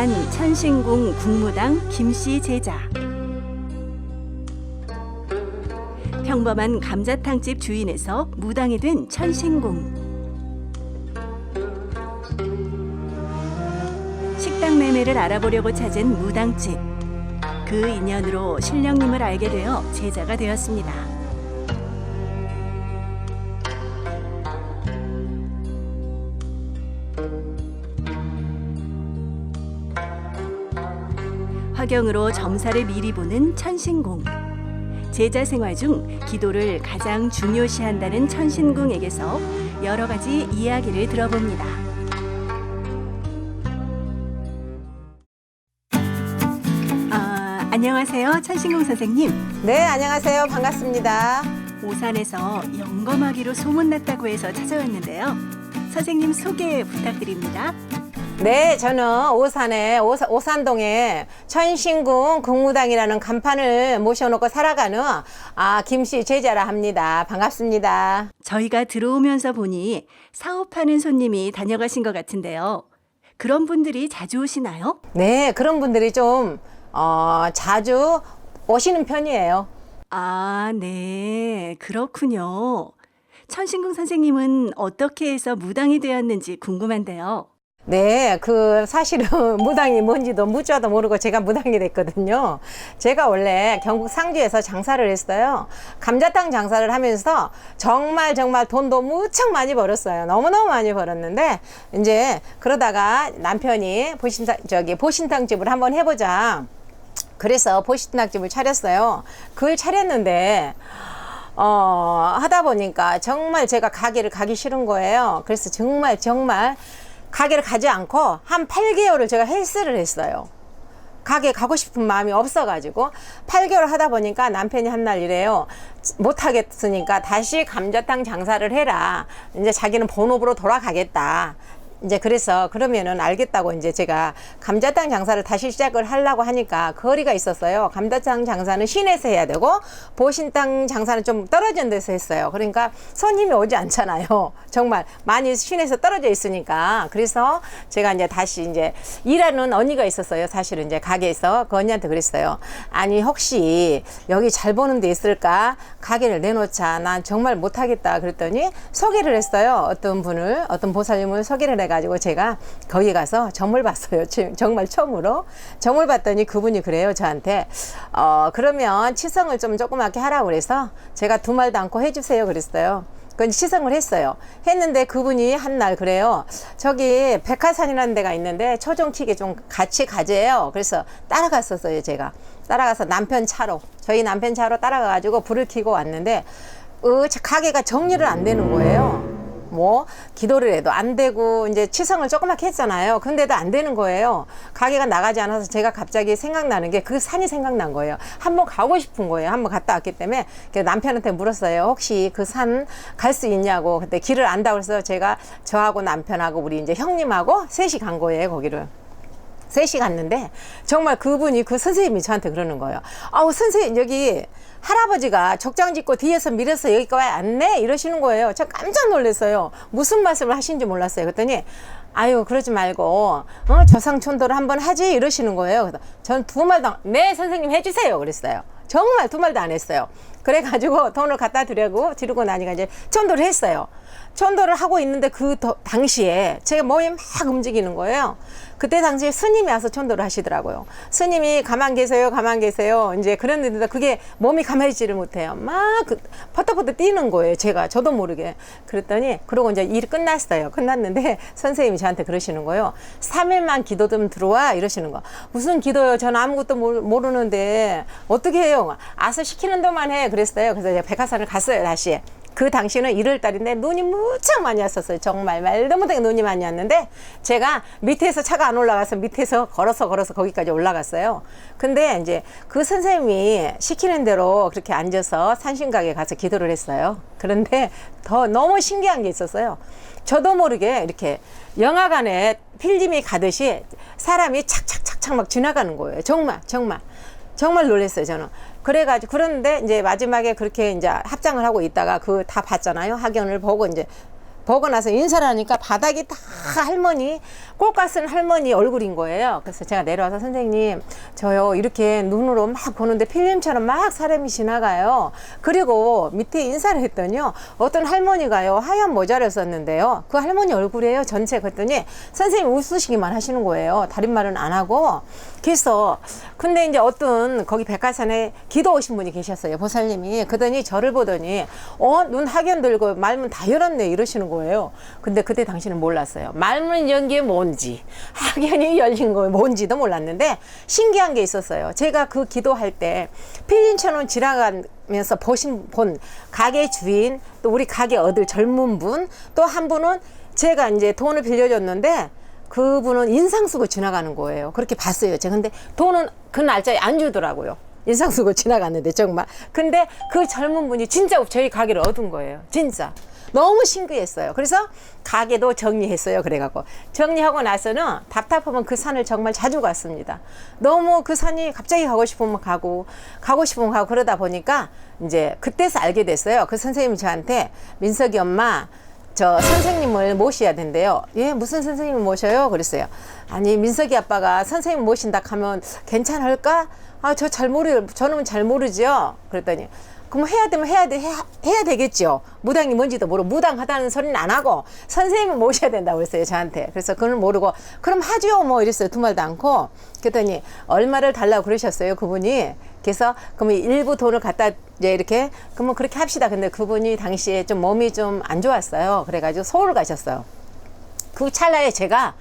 한 천신궁 국무당 김씨 제자. 평범한 감자탕집 주인에서 무당이 된 천신궁. 식당 매매를 알아보려고 찾은 무당집. 그 인연으로 신령님을 알게 되어 제자가 되었습니다. 화경으로 점사를 미리 보는 천신궁. 제자 생활 중 기도를 가장 중요시한다는 천신궁에게서 여러 가지 이야기를 들어봅니다. 아, 안녕하세요. 천신궁 선생님. 네, 안녕하세요. 반갑습니다. 오산에서 영검하기로 소문났다고 해서 찾아왔는데요. 선생님 소개 부탁드립니다. 네, 저는 오산에 오사, 오산동에 천신궁 국무당이라는 간판을 모셔놓고 살아가는 아 김씨 제자라 합니다. 반갑습니다. 저희가 들어오면서 보니 사업하는 손님이 다녀가신 것 같은데요. 그런 분들이 자주 오시나요? 네, 그런 분들이 좀 어, 자주 오시는 편이에요. 아, 네. 그렇군요. 천신궁 선생님은 어떻게 해서 무당이 되었는지 궁금한데요. 네, 그 사실은 무당이 뭔지도 묻자도 모르고 제가 무당이 됐거든요. 제가 원래 경북 상주에서 장사를 했어요. 감자탕 장사를 하면서 정말 정말 돈도 무척 많이 벌었어요. 너무너무 많이 벌었는데 이제 그러다가 남편이 보신탕 저기 보신탕 집을 한번 해보자. 그래서 보신탕 집을 차렸어요. 그걸 차렸는데 어, 하다 보니까 정말 제가 가게를 가기 싫은 거예요. 그래서 정말 정말 가게를 가지 않고 한 8개월을 제가 헬스를 했어요. 가게 가고 싶은 마음이 없어가지고 8개월 하다 보니까 남편이 한 날 이래요. 못하겠으니까 다시 감자탕 장사를 해라. 이제 자기는 본업으로 돌아가겠다. 이제 그래서 그러면은 알겠다고 이제 제가 감자탕 장사를 다시 시작을 하려고 하니까 거리가 있었어요. 감자탕 장사는 시내에서 해야 되고 보신탕 장사는 좀 떨어진 데서 했어요. 그러니까 손님이 오지 않잖아요. 정말 많이 시내에서 떨어져 있으니까 그래서 제가 이제 다시 이제 일하는 언니가 있었어요. 사실은 이제 가게에서 그 언니한테 그랬어요. 아니 혹시 여기 잘 보는 데 있을까? 가게를 내놓자. 난 정말 못하겠다. 그랬더니 소개를 했어요. 어떤 분을 어떤 보살님을 소개를 해. 가 지고 제가 거기 가서 점을 봤어요. 지- 정말 처음으로 점을 봤더니 그분이 그래요 저한테 어 그러면 치성을 좀 조그맣게 하라고 그래서 제가 두 말도 않고 해주세요 그랬어요. 그 시성을 했어요. 했는데 그분이 한 날 그래요. 저기 백화산이라는 데가 있는데 초종킥에 좀 같이 가재요. 그래서 따라갔었어요 제가. 따라가서 남편 차로 저희 남편 차로 따라가가지고 불을 켜고 왔는데 어, 저 가게가 정리를 안 되는 거예요. 뭐 기도를 해도 안 되고 이제 치성을 조그맣게 했잖아요. 근데도 안 되는 거예요. 가게가 나가지 않아서 제가 갑자기 생각나는 게 그 산이 생각난 거예요. 한번 가고 싶은 거예요. 한번 갔다 왔기 때문에 남편한테 물었어요. 혹시 그 산 갈 수 있냐고. 그때 길을 안다고 해서 제가 저하고 남편하고 우리 이제 형님하고 셋이 간 거예요. 거기를. 셋이 갔는데 정말 그분이 그 선생님이 저한테 그러는 거예요. 아우 선생님 여기 할아버지가 적장 짓고 뒤에서 밀어서 여기까지 왔네 이러시는 거예요. 저 깜짝 놀랐어요. 무슨 말씀을 하신지 몰랐어요. 그랬더니 아유 그러지 말고 어, 조상촌도를 한번 하지 이러시는 거예요. 그래서 저는 두 말도 안- 네 선생님 해주세요 그랬어요. 정말 두 말도 안 했어요. 그래가지고 돈을 갖다 드리고 드리고 나니까 이제 천도를 했어요. 천도를 하고 있는데 그 더- 당시에 제가 몸이 막 움직이는 거예요. 그때 당시에 스님이 와서 천도를 하시더라고요. 스님이 가만 계세요, 가만 계세요. 이제 그랬는데 그게 몸이 가만히 있지를 못해요. 막 그, 퍼떡퍼떡 뛰는 거예요. 제가 저도 모르게. 그랬더니 그러고 이제 일 끝났어요. 끝났는데 선생님이 저한테 그러시는 거예요. 3일만 기도 좀 들어와 이러시는 거. 무슨 기도요? 저는 아무것도 모르- 모르는데 어떻게 해요? 아서 시키는 대로만 해. 그랬어요. 그래서 이제 백화산을 갔어요. 다시. 그 당시는 1월 달인데 눈이 무척 많이 왔었어요. 정말 말도 못하게 눈이 많이 왔는데 제가 밑에서 차가 안 올라가서 밑에서 걸어서 걸어서 거기까지 올라갔어요. 근데 이제 그 선생님이 시키는 대로 그렇게 앉아서 산신각에 가서 기도를 했어요. 그런데 더 너무 신기한 게 있었어요. 저도 모르게 이렇게 영화관에 필름이 가듯이 사람이 착착착착 막 지나가는 거예요. 정말 정말. 정말 놀랐어요, 저는. 그래가지고, 그런데 이제 마지막에 그렇게 이제 합장을 하고 있다가 그 다 봤잖아요. 학연을 보고 이제 보고 나서 인사를 하니까 바닥이 다 할머니 꼴값 쓴 할머니 얼굴인 거예요. 그래서 제가 내려와서 선생님 저요 이렇게 눈으로 막 보는데 필름처럼 막 사람이 지나가요. 그리고 밑에 인사를 했더니요 어떤 할머니가요 하얀 모자를 썼는데요 그 할머니 얼굴이에요 전체 그랬더니 선생님 웃으시기만 하시는 거예요. 다른 말은 안 하고 그래서 근데 이제 어떤 거기 백화산에 기도 오신 분이 계셨어요 보살님이 그러더니 저를 보더니 어 눈 학연 들고 말문 다 열었네 이러시는 거예요 근데 그때 당신은 몰랐어요 말문 연게 뭔지 학연이 열린 거 뭔지도 몰랐는데 신기한 게 있었어요 제가 그 기도할 때 필린처럼 지나가면서 보신 본 가게 주인 또 우리 가게 얻을 젊은 분 또 한 분은 제가 이제 돈을 빌려줬는데 그분은 인상 쓰고 지나가는 거예요. 그렇게 봤어요. 제가 근데 돈은 그 날짜에 안 주더라고요. 인상 쓰고 지나갔는데 정말. 근데 그 젊은 분이 진짜 저희 가게를 얻은 거예요. 진짜. 너무 신기했어요. 그래서 가게도 정리했어요. 그래갖고 정리하고 나서는 답답하면 그 산을 정말 자주 갔습니다. 너무 그 산이 갑자기 가고 싶으면 가고 가고 싶으면 가고 그러다 보니까 이제 그때서 알게 됐어요. 그 선생님이 저한테 민석이 엄마 저 선생님을 모셔야 된대요. 예, 무슨 선생님을 모셔요? 그랬어요. 아니, 민석이 아빠가 선생님 모신다 하면 괜찮을까? 아, 저 잘 모르, 저는 잘 모르죠. 그랬더니, 그럼 해야 되면 해야 돼, 해야, 해야 되겠죠. 무당이 뭔지도 모르고, 무당하다는 소리는 안 하고, 선생님을 모셔야 된다고 그랬어요, 저한테. 그래서 그걸 모르고, 그럼 하죠, 뭐 이랬어요. 두 말도 않고. 그랬더니, 얼마를 달라고 그러셨어요, 그분이. 그래서, 그러면 일부 돈을 갖다, 이제 이렇게, 그러면 그렇게 합시다. 근데 그분이 당시에 좀 몸이 좀 안 좋았어요. 그래가지고 서울 가셨어요. 그 찰나에 제가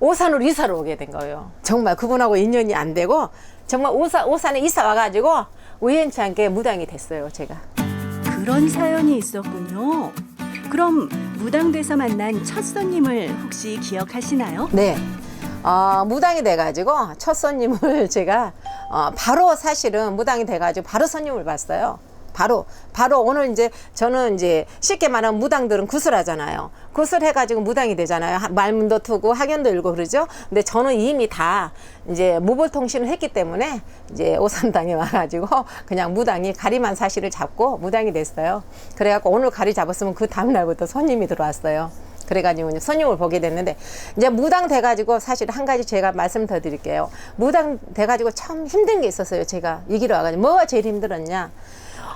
오산으로 이사를 오게 된 거예요. 정말 그분하고 인연이 안 되고 정말 오산 오산에 이사 와가지고 우연치 않게 무당이 됐어요. 제가. 그런 사연이 있었군요. 그럼 무당돼서 만난 첫 손님을 혹시 기억하시나요? 네. 어, 무당이 돼가지고 첫 손님을 제가 어, 바로 사실은 무당이 돼가지고 바로 손님을 봤어요. 바로 바로 오늘 이제 저는 이제 쉽게 말하면 무당들은 구슬하잖아요. 구슬해가지고 무당이 되잖아요. 하- 말문도 트고 학연도 읽고 그러죠. 근데 저는 이미 다 이제 무벌통신을 했기 때문에 이제 오산당에 와가지고 그냥 무당이 가리만 사실을 잡고 무당이 됐어요. 그래갖고 오늘 가리 잡았으면 그 다음 날부터 손님이 들어왔어요. 그래가지고 이제 손님을 보게 됐는데 이제 무당 돼가지고 사실 한 가지 제가 말씀 더 드릴게요. 무당 돼가지고 참 힘든 게 있었어요. 제가 이 길을 와가지고 뭐가 제일 힘들었냐?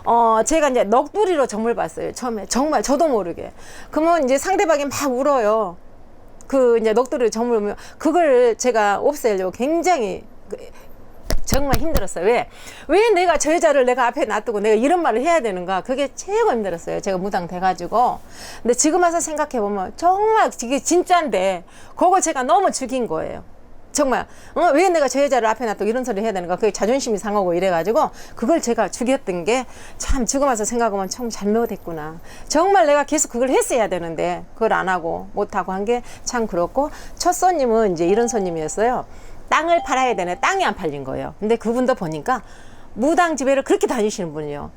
어 제가 이제 넋두리로 점을 봤어요. 처음에 정말 저도 모르게. 그러면 이제 상대방이 막 울어요. 그 이제 넋두리로 점을 보면 그걸 제가 없애려고 굉장히 그- 정말 힘들었어요. 왜? 왜 내가 저 여자를 내가 앞에 놔두고 내가 이런 말을 해야 되는가? 그게 최고 힘들었어요. 제가 무당 돼가지고. 근데 지금 와서 생각해보면 정말 이게 진짜인데, 그거 제가 너무 죽인 거예요. 정말, 어, 왜 내가 저 여자를 앞에 놔두고 이런 소리 해야 되는가? 그게 자존심이 상하고 이래가지고, 그걸 제가 죽였던 게, 참, 지금 와서 생각하면 참 잘못했구나. 정말 내가 계속 그걸 했어야 되는데, 그걸 안 하고, 못하고 한 게 참 그렇고, 첫 손님은 이제 이런 손님이었어요. 땅을 팔아야 되네. 땅이 안 팔린 거예요. 근데 그분도 보니까 무당 집에를 그렇게 다니시는 분이요.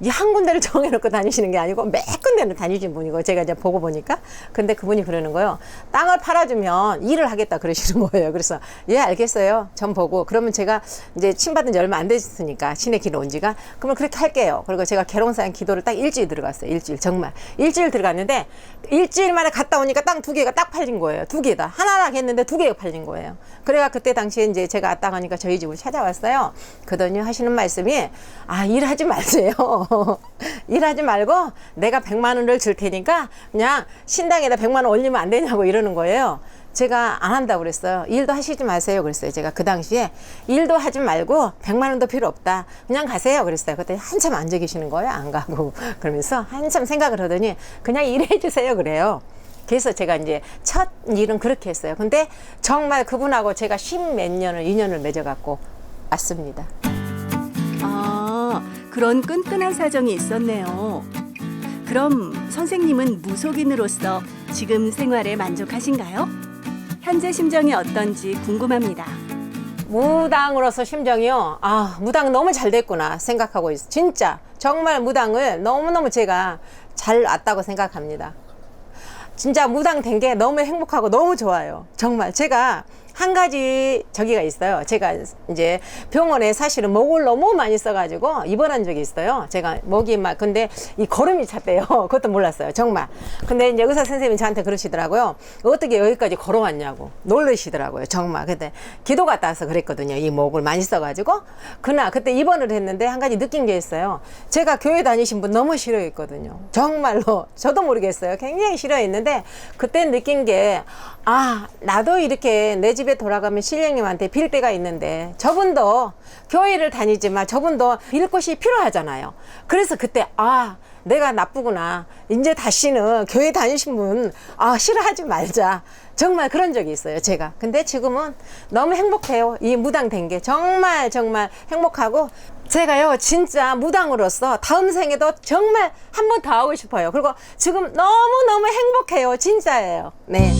이 한 군데를 정해놓고 다니시는 게 아니고 몇 군데를 다니시는 분이고 제가 이제 보고 보니까 근데 그분이 그러는 거예요. 땅을 팔아주면 일을 하겠다 그러시는 거예요. 그래서 예 알겠어요. 전 보고 그러면 제가 이제 친받은 지 얼마 안 됐으니까 신의 길을 온 지가 그러면 그렇게 할게요. 그리고 제가 개롱사양 기도를 딱 일주일 들어갔어요. 일주일 정말 일주일 들어갔는데 일주일 만에 갔다 오니까 땅 두 개가 딱 팔린 거예요. 두 개다 하나랑 했는데 두 개가 팔린 거예요. 그래가 그때 당시에 이제 제가 왔다 가니까 저희 집을 찾아왔어요. 그더니 하시는 말씀이 아 일하지 마세요. 일하지 말고 내가 100만 원을 줄 테니까 그냥 신당에다 100만 원 올리면 안 되냐고 이러는 거예요. 제가 안 한다고 그랬어요. 일도 하시지 마세요. 그랬어요. 제가 그 당시에 일도 하지 말고 100만 원도 필요 없다. 그냥 가세요. 그랬어요. 그때 한참 앉아 계시는 거예요. 안 가고. 그러면서 한참 생각을 하더니 그냥 일해 주세요. 그래요. 그래서 제가 이제 첫 일은 그렇게 했어요. 근데 정말 그분하고 제가 십 몇 년을 인연을 맺어갖고 왔습니다. 아, 그런 끈끈한 사정이 있었네요. 그럼 선생님은 무속인으로서 지금 생활에 만족하신가요? 현재 심정이 어떤지 궁금합니다. 무당으로서 심정이요. 아, 무당 너무 잘 됐구나 생각하고 있어. 진짜 정말 무당을 너무너무 제가 잘 왔다고 생각합니다. 진짜 무당 된 게 너무 행복하고 너무 좋아요. 정말 제가 한 가지 저기가 있어요. 제가 이제 병원에 사실은 목을 너무 많이 써가지고 입원한 적이 있어요. 제가 목이 막 근데 이 걸음이 찼대요. 그것도 몰랐어요. 정말. 근데 이제 의사 선생님이 저한테 그러시더라고요. 어떻게 여기까지 걸어왔냐고 놀라시더라고요. 정말. 근데 기도 갔다 와서 그랬거든요. 이 목을 많이 써가지고 그날 그때 입원을 했는데 한 가지 느낀 게 있어요. 제가 교회 다니신 분 너무 싫어했거든요. 정말로 저도 모르겠어요. 굉장히 싫어했는데 그때 느낀 게 아, 나도 이렇게 내 집에 돌아가면 신령님한테 빌 때가 있는데 저분도 교회를 다니지만 저분도 빌 곳이 필요하잖아요. 그래서 그때 아, 내가 나쁘구나. 이제 다시는 교회 다니신 분, 아, 싫어하지 말자. 정말 그런 적이 있어요, 제가. 근데 지금은 너무 행복해요. 이 무당 된 게. 정말, 정말 행복하고. 제가요, 진짜 무당으로서 다음 생에도 정말 한 번 더 하고 싶어요. 그리고 지금 너무너무 행복해요. 진짜예요. 네.